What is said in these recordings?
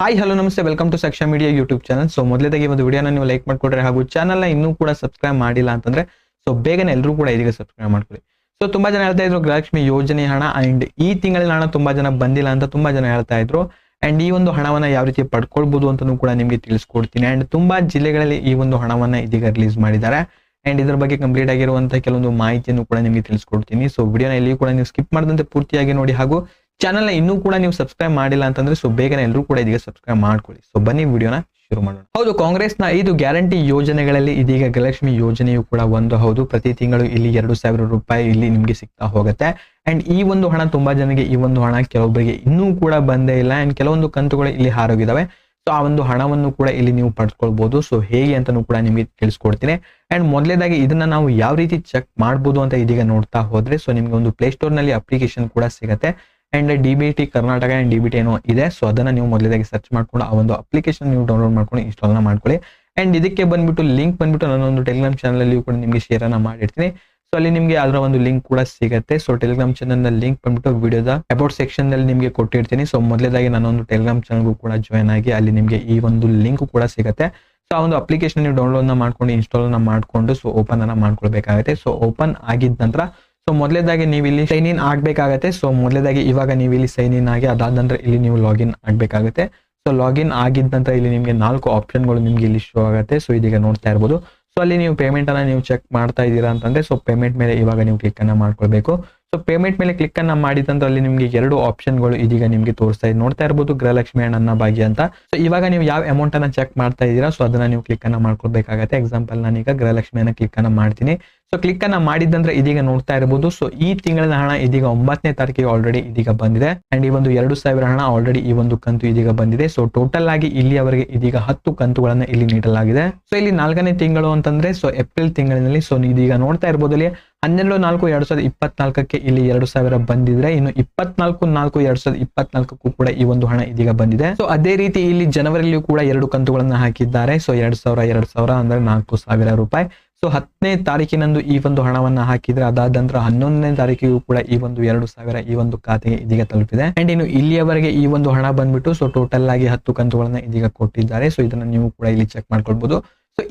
Hi hello ನಮಸ್ತೆ. Welcome to Saksha media YouTube channel so ಮೊದಲೇದಾಗಿ ಒಂದು ವಿಡಿಯೋನ ನೀವು ಲೈಕ್ ಮಾಡ್ಕೊಡ್ರೆ ಹಾಗೂ ಚಾನಲ್ನ ಇನ್ನೂ ಕೂಡ ಸಬ್ಸ್ಕ್ರೈಬ್ ಮಾಡಿಲ್ಲ ಅಂತಂದ್ರೆ ಸೊ ಬೇಗನೆ ಎಲ್ಲರೂ ಕೂಡ ಇದೀಗ ಸಬ್ಸ್ಕ್ರೈಬ್ ಮಾಡ್ಕೊಳ್ಳಿ. ಸೊ ತುಂಬಾ ಜನ ಹೇಳ್ತಾ ಇದ್ರು ಗೃಹಲಕ್ಷ್ಮಿ ಯೋಜನೆ ಹಣ ಅಂಡ್ ಈ ತಿಂಗಳಿನ ಹಣ ತುಂಬಾ ಜನ ಬಂದಿಲ್ಲ ಅಂತ ತುಂಬಾ ಜನ ಹೇಳ್ತಾ ಇದ್ರು. ಅಂಡ್ ಈ ಒಂದು ಹಣವನ್ನ ಯಾವ ರೀತಿ ಪಡ್ಕೊಳ್ಬಹುದು ಅಂತಾನೂ ಕೂಡ ನಿಮಗೆ ತಿಳಿಸ್ಕೊಡ್ತೀನಿ. ಅಂಡ್ ತುಂಬಾ ಜಿಲ್ಲೆಗಳಲ್ಲಿ ಈ ಒಂದು ಹಣವನ್ನ ಇದೀಗ ರಿಲೀಸ್ ಮಾಡಿದ್ದಾರೆ. ಅಂಡ್ ಇದ್ರ ಬಗ್ಗೆ ಕಂಪ್ಲೀಟ್ ಆಗಿರುವಂತಹ ಕೆಲವೊಂದು ಮಾಹಿತಿಯನ್ನು ಕೂಡ ನಿಮಗೆ ತಿಳಿಸ್ಕೊಡ್ತೀನಿ. ಸೊ ವಿಡಿಯೋನ ಇಲ್ಲಿ ಕೂಡ ನೀವು ಸ್ಕಿಪ್ ಮಾಡದಂತೆ ಪೂರ್ತಿಯಾಗಿ ನೋಡಿ ಹಾಗೂ ಚಾನಲ್ನ ಇನ್ನೂ ಕೂಡ ನೀವು ಸಬ್ಸ್ಕ್ರೈಬ್ ಮಾಡಿಲ್ಲ ಅಂತಂದ್ರೆ ಸೊ ಬೇಗನೆ ಎಲ್ಲರೂ ಕೂಡ ಇದೀಗ ಸಬ್ಸ್ಕ್ರೈಬ್ ಮಾಡ್ಕೊಳ್ಳಿ. ಸೊ ಬನ್ನಿ ವಿಡಿಯೋನ ಶುರು ಮಾಡೋಣ. ಹೌದು, ಕಾಂಗ್ರೆಸ್ನ ಐದು ಗ್ಯಾರಂಟಿ ಯೋಜನೆಗಳಲ್ಲಿ ಇದೀಗ ಗೃಹಲಕ್ಷ್ಮಿ ಯೋಜನೆಯು ಕೂಡ ಒಂದು ಹೌದು. ಪ್ರತಿ ತಿಂಗಳು ಇಲ್ಲಿ ಎರಡು ಸಾವಿರ ರೂಪಾಯಿ ಇಲ್ಲಿ ನಿಮ್ಗೆ ಸಿಗ್ತಾ ಹೋಗುತ್ತೆ. ಅಂಡ್ ಈ ಒಂದು ಹಣ ತುಂಬಾ ಜನರಿಗೆ ಈ ಒಂದು ಹಣ ಕೆಲವೊಬ್ಬರಿಗೆ ಇನ್ನೂ ಕೂಡ ಬಂದೇ ಇಲ್ಲ. ಅಂಡ್ ಕೆಲವೊಂದು ಕಂತುಗಳು ಇಲ್ಲಿ ಹಾರೋಗಿದಾವೆ. ಸೊ ಆ ಒಂದು ಹಣವನ್ನು ಕೂಡ ಇಲ್ಲಿ ನೀವು ಪಡ್ಕೊಳ್ಬಹುದು ಸೊ ಹೇಗೆ ಅಂತಾನೂ ಕೂಡ ನಿಮಗೆ ತಿಳಿಸ್ಕೊಡ್ತೀನಿ. ಅಂಡ್ ಮೊದಲೇದಾಗಿ ಇದನ್ನ ನಾವು ಯಾವ ರೀತಿ ಚೆಕ್ ಮಾಡ್ಬೋದು ಅಂತ ಇದೀಗ ನೋಡ್ತಾ ಹೋದ್ರೆ ಸೊ ನಿಮ್ಗೆ ಒಂದು ಪ್ಲೇಸ್ಟೋರ್ನಲ್ಲಿ ಅಪ್ಲಿಕೇಶನ್ ಕೂಡ ಸಿಗುತ್ತೆ. And D B T Karnataka and D B T ಏನೋ ಇದೆ. ಸೊ ಅದನ್ನ ನೀವು ಮೊದಲೇದಾಗಿ ಸರ್ಚ್ ಮಾಡ್ಕೊಂಡು ಆ ಒಂದು ಅಪ್ಲಿಕೇಶನ್ ನೀವು ಡೌನ್ಲೋಡ್ ಮಾಡ್ಕೊಂಡು ಇನ್ಸ್ಟಾಲ್ ಮಾಡ್ಕೊಳ್ಳಿ. ಅಂಡ್ ಇದಕ್ಕೆ ಬಂದ್ಬಿಟ್ಟು ಲಿಂಕ್ ಬಂದ್ಬಿಟ್ಟು ನನ್ನೊಂದು ಟೆಲಿಗ್ರಾಮ್ ಚಾನಲ್ ಅಲ್ಲಿ ಕೂಡ ನಿಮಗೆ ಶೇರ್ ಅನ್ನ ಮಾಡಿರ್ತೀನಿ. ಸೊ ಅಲ್ಲಿ ನಿಮಗೆ ಅದರ ಒಂದು ಲಿಂಕ್ ಕೂಡ ಸಿಗುತ್ತೆ. ಸೊ ಟೆಲಿಗ್ರಾಮ್ ಚಾನಲ್ ಲಿಂಕ್ ಬಂದ್ಬಿಟ್ಟು ವಿಡಿಯೋದ ಅಬೌಟ್ ಸೆಕ್ಷನ್ನಲ್ಲಿ ನಿಮಗೆ ಕೊಟ್ಟಿರ್ತೀನಿ. ಸೊ ಮೊದಲೇದಾಗಿ ನಾನೊಂದು ಟೆಲಿಗ್ರಾಮ್ ಚಾನಲ್ಗೂ ಕೂಡ ಜಾಯ್ನ್ ಆಗಿ ಅಲ್ಲಿ ನಿಮಗೆ ಈ ಒಂದು ಲಿಂಕ್ ಕೂಡ ಸಿಗುತ್ತೆ. ಸೊ ಆ ಒಂದು ಅಪ್ಲಿಕೇಶನ್ ನೀವು ಡೌನ್ಲೋಡ್ನ ಮಾಡ್ಕೊಂಡು ಇನ್ಸ್ಟಾಲ್ ಮಾಡಿಕೊಂಡು ಮಾಡ್ಕೊಂಡು ಸೊ ಓಪನ್ ಅನ್ನ ಮಾಡ್ಕೊಳ್ಬೇಕಾಗುತ್ತೆ. ಸೊ ಓಪನ್ ಆಗಿದ ನಂತರ ಸೊ ಮೊದಲೇದಾಗಿ ನೀವು ಇಲ್ಲಿ ಸೈನ್ ಇನ್ ಆಗಬೇಕಾಗತ್ತೆ. ಸೊ ಮೊದಲೇದಾಗಿ ಇವಾಗ ನೀವು ಇಲ್ಲಿ ಸೈನ್ ಇನ್ ಆಗಿ ಅದಾದ ನಂತರ ಇಲ್ಲಿ ನೀವು ಲಾಗಿನ್ ಆಗಬೇಕಾಗುತ್ತೆ. ಸೊ ಲಾಗಿನ್ ಆಗಿದ್ದ ನಂತರ ಇಲ್ಲಿ ನಿಮಗೆ ನಾಲ್ಕು ಆಪ್ಷನ್ಗಳು ನಿಮಗೆ ಇಲ್ಲಿ ಶೋ ಆಗುತ್ತೆ. ಸೊ ಇದೀಗ ನೋಡ್ತಾ ಇರ್ಬೋದು. ಸೊ ಅಲ್ಲಿ ನೀವು ಪೇಮೆಂಟ್ ಅನ್ನ ನೀವು ಚೆಕ್ ಮಾಡ್ತಾ ಇದ್ದೀರಾ ಅಂತಂದ್ರೆ ಸೊ ಪೇಮೆಂಟ್ ಮೇಲೆ ಇವಾಗ ನೀವು ಕ್ಲಿಕ್ ಅನ್ನ ಮಾಡ್ಕೊಳ್ಬೇಕು. ಸೊ ಪೇಮೆಂಟ್ ಮೇಲೆ ಕ್ಲಿಕ್ ಅನ್ನ ಮಾಡಿದಂತ ಅಲ್ಲಿ ನಿಮಗೆ ಎರಡು ಆಪ್ಷನ್ಗಳು ಇದೀಗ ನಿಮಗೆ ತೋರಿಸ್ತಾ ಇದೆ. ನೋಡ್ತಾ ಇರ್ಬೋದು ಗೃಹಲಕ್ಷ್ಮಿ ಅಣ್ಣನ ಭಾಗ್ಯ ಅಂತ. ಸೊ ಇವಾಗ ನೀವು ಯಾವ ಅಮೌಂಟ್ ಅನ್ನ ಚೆಕ್ ಮಾಡ್ತಾ ಇದ್ದೀರಾ? ಸೊ ಅದನ್ನ ನೀವು ಕ್ಲಿಕ್ ಅನ್ನ ಮಾಡ್ಕೊಳ್ಬೇಕಾಗತ್ತೆ ಎಕ್ಸಾಂಪಲ್ ನಾನೀಗ ಗೃಹಲಕ್ಷ್ಮಿಯನ್ನ ಕ್ಲಿಕ್ ಅನ್ನ ಮಾಡ್ತೀನಿ. ಸೊ ಕ್ಲಿಕ್ ಅನ್ನ ಮಾಡಿದಂದ್ರೆ ಇದೀಗ ನೋಡ್ತಾ ಇರಬಹುದು ಸೊ ಈ ತಿಂಗಳ ಹಣ ಇದೀಗ ಒಂಬತ್ತನೇ ತಾರೀಕಿಗೆ ಆಲ್ರೆಡಿ ಇದೀಗ ಬಂದಿದೆ. ಅಂಡ್ ಈ ಒಂದು ಎರಡು ಸಾವಿರ ಹಣ ಆಲ್ರೆಡಿ ಈ ಒಂದು ಕಂತು ಇದೀಗ ಬಂದಿದೆ. ಸೊ ಟೋಟಲ್ ಆಗಿ ಇಲ್ಲಿಯವರೆಗೆ ಇದೀಗ ಹತ್ತು ಕಂತುಗಳನ್ನ ಇಲ್ಲಿ ನೀಡಲಾಗಿದೆ. ಸೊ ಇಲ್ಲಿ ನಾಲ್ಕನೇ ತಿಂಗಳು ಅಂತಂದ್ರೆ ಸೊ ಏಪ್ರಿಲ್ ತಿಂಗಳಿನಲ್ಲಿ ಸೊ ಇದೀಗ ನೋಡ್ತಾ ಇರಬಹುದು ಹನ್ನೆರಡು, ನಾಲ್ಕು, ಎರಡ್ ಸಾವಿರದ ಇಪ್ಪತ್ನಾಲ್ಕಕ್ಕೆ ಇಲ್ಲಿ ಎರಡು ಸಾವಿರ ಬಂದಿದ್ರೆ, ಇನ್ನು ಇಪ್ಪತ್ನಾಲ್ಕು, ನಾಲ್ಕು, ಎರಡ್ ಸಾವಿರದ ಇಪ್ಪತ್ನಾಲ್ಕಕ್ಕೂ ಕೂಡ ಈ ಒಂದು ಹಣ ಇದೀಗ ಬಂದಿದೆ. ಸೊ ಅದೇ ರೀತಿ ಇಲ್ಲಿ ಜನವರಿಯಲ್ಲಿಯೂ ಕೂಡ ಎರಡು ಕಂತುಗಳನ್ನ ಹಾಕಿದ್ದಾರೆ. ಸೊ ಎರಡು ಸಾವಿರ ಎರಡು ಸಾವಿರ ಅಂದ್ರೆ ನಾಲ್ಕು ಸಾವಿರ ರೂಪಾಯಿ. ಸೊ ಹತ್ತನೇ ತಾರೀಕಿನಂದು ಈ ಒಂದು ಹಣವನ್ನ ಹಾಕಿದ್ರೆ, ಅದಾದ ನಂತರ ಹನ್ನೊಂದನೇ ತಾರೀಕಿಗೂ ಕೂಡ ಈ ಒಂದು ಎರಡು ಸಾವಿರ ಈ ಒಂದು ಖಾತೆಗೆ ಇದೀಗ ತಲುಪಿದೆ. ಅಂಡ್ ಇನ್ನು ಇಲ್ಲಿಯವರೆಗೆ ಈ ಒಂದು ಹಣ ಬಂದ್ಬಿಟ್ಟು ಸೊ ಟೋಟಲ್ ಆಗಿ ಹತ್ತು ಕಂತುಗಳನ್ನ ಇದೀಗ ಕೊಟ್ಟಿದ್ದಾರೆ. ಸೊ ಇದನ್ನ ನೀವು ಕೂಡ ಇಲ್ಲಿ ಚೆಕ್ ಮಾಡ್ಕೊಳ್ಬಹುದು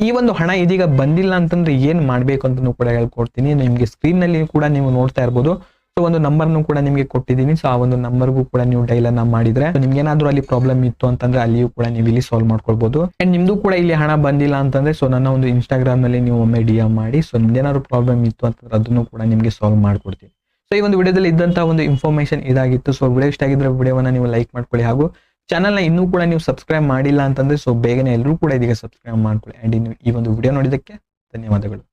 ಈ ಒಂದು ಹಣ ಇದೀಗ ಬಂದಿಲ್ಲ ಅಂತಂದ್ರೆ ಏನ್ ಮಾಡ್ಬೇಕು ಅಂತ ಕೂಡ ಹೇಳ್ಕೊಡ್ತೀನಿ. ನಿಮ್ಗೆ ಸ್ಕ್ರೀನ್ನಲ್ಲಿ ಕೂಡ ನೀವು ನೋಡ್ತಾ ಇರ್ಬೋದು. ಸೊ ಒಂದು ನಂಬರ್ನು ಕೂಡ ನಿಮಗೆ ಕೊಟ್ಟಿದ್ದೀನಿ. ಸೊ ಆ ಒಂದು ನಂಬರ್ಗೂ ಕೂಡ ನೀವು ಡೈಲ್ ಅನ್ನ ಮಾಡಿದ್ರೆ ನಿಮ್ಗೆ ಏನಾದ್ರೂ ಅಲ್ಲಿ ಪ್ರಾಬ್ಲಮ್ ಇತ್ತು ಅಂತಂದ್ರೆ ಅಲ್ಲಿಯೂ ಕೂಡ ನೀವು ಇಲ್ಲಿ ಸಾಲ್ವ್ ಮಾಡ್ಕೊಳ್ಬಹುದು ಅಂಡ್ ನಿಮ್ದು ಕೂಡ ಇಲ್ಲಿ ಹಣ ಬಂದಿಲ್ಲ ಅಂತಂದ್ರೆ ಸೊ ನನ್ನ ಒಂದು ಇನ್ಸ್ಟಾಗ್ರಾಮ್ನಲ್ಲಿ ನೀವು ಒಮ್ಮೆ ಡಿ ಮಾಡಿ ಸೊ ನಿಮ್ದೇನಾದ್ರು ಪ್ರಾಬ್ಲಮ್ ಇತ್ತು ಅಂತಂದ್ರೆ ಅದನ್ನು ಕೂಡ ನಿಮಗೆ ಸಾಲ್ವ್ ಮಾಡ್ಕೊಡ್ತೀನಿ. ಸೊ ಈ ಒಂದು ವಿಡಿಯೋದಲ್ಲಿ ಇದ್ದಂತಹ ಒಂದು ಇನ್ಫಾರ್ಮೇಶನ್ ಇದಾಗಿತ್ತು. ಸೊ ವಿಡಿಯೋ ಇಷ್ಟ ಆಗಿದ್ರೆ ವಿಡಿಯೋವನ್ನ ನೀವು ಲೈಕ್ ಮಾಡ್ಕೊಳ್ಳಿ ಹಾಗೂ ಚಾನಲ್ನ ಇನ್ನೂ ಕೂಡ ನೀವು ಸಬ್ಸ್ಕ್ರೈಬ್ ಮಾಡಿಲ್ಲ ಅಂತಂದ್ರೆ ಸೊ ಬೇಗನೆ ಎಲ್ಲರೂ ಕೂಡ ಇದೀಗ ಸಬ್ಸ್ಕ್ರೈಬ್ ಮಾಡ್ಕೊಳ್ಳಿ. ಅಂಡ್ ಇನ್ನು ಈ ಒಂದು ವಿಡಿಯೋ ನೋಡಿದ್ದಕ್ಕೆ ಧನ್ಯವಾದಗಳು.